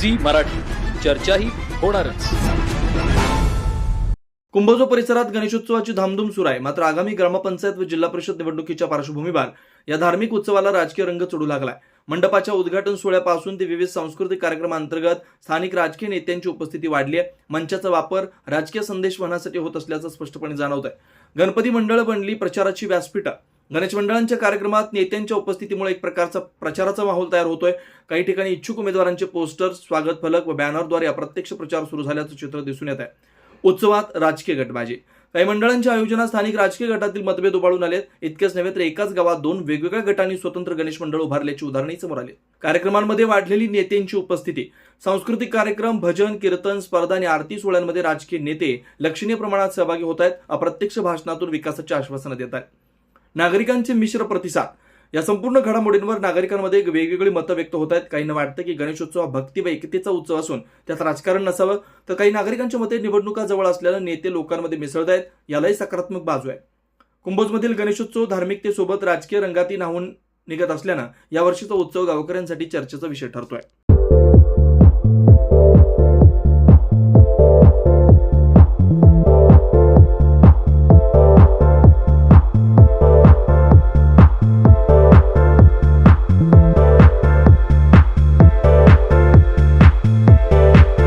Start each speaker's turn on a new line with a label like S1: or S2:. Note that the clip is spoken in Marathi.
S1: झी मराठी. चर्चाही होणारच.
S2: कुंभोजो परिसरात गणेशोत्सवाची धामधूम सुरू आहे. मात्र आगामी ग्रामपंचायत व जिल्हा परिषद निवडणुकीच्या पार्श्वभूमीवर या धार्मिक उत्सवाला राजकीय रंग चढू लागलाय. मंडपाच्या उद्घाटन सोहळ्यापासून ते विविध सांस्कृतिक कार्यक्रमांतर्गत स्थानिक राजकीय नेत्यांची उपस्थिती वाढली आहे. मंचाचा वापर राजकीय संदेश वहनासाठी होत असल्याचं स्पष्टपणे जाणवत आहे गणपती मंडळ बनली प्रचाराची व्यासपीठं. गणेश मंडळांच्या कार्यक्रमात नेत्यांच्या उपस्थितीमुळे एक प्रकारचा प्रचाराचा माहोल तयार होतोय. काही ठिकाणी इच्छुक उमेदवारांचे पोस्टर स्वागत फलक व बॅनरद्वारे अप्रत्यक्ष प्रचार सुरू झाल्याचं चित्र दिसून येत आहे. उत्सवात राजकीय गटबाजी. काही मंडळांच्या आयोजनात स्थानिक राजकीय गटातील मतभेद उभाळून आलेत. इतकेच नव्हे तर एकाच गावात दोन वेगवेगळ्या गटांनी स्वतंत्र गणेश मंडळ उभारल्याची उदाहरणही समोर आली. कार्यक्रमांमध्ये वाढलेली नेत्यांची उपस्थिती. सांस्कृतिक कार्यक्रम भजन कीर्तन स्पर्धा आणि आरती सोहळ्यांमध्ये राजकीय नेते लक्षणीय प्रमाणात सहभागी होत आहेत. अप्रत्यक्ष भाषणातून विकासाची आश्वासनं देत आहेत. नागरिकांचे मिश्र प्रतिसाद. या संपूर्ण घडामोडींवर नागरिकांमध्ये वेगवेगळी मतं व्यक्त होत आहेत. काहींना वाटतं की गणेशोत्सव हा भक्ती व एकतेचा उत्सव असून त्यात राजकारण नसावं तर काही नागरिकांच्या मते निवडणुका जवळ असल्यानं नेते लोकांमध्ये मिसळत आहेत. यालाही सकारात्मक बाजू आहे. कुंभोजमधील गणेशोत्सव धार्मिकतेसोबत राजकीय रंगाती नाहून निघत असल्यानं यावर्षीचा उत्सव गावकऱ्यांसाठी चर्चेचा विषय ठरतोय.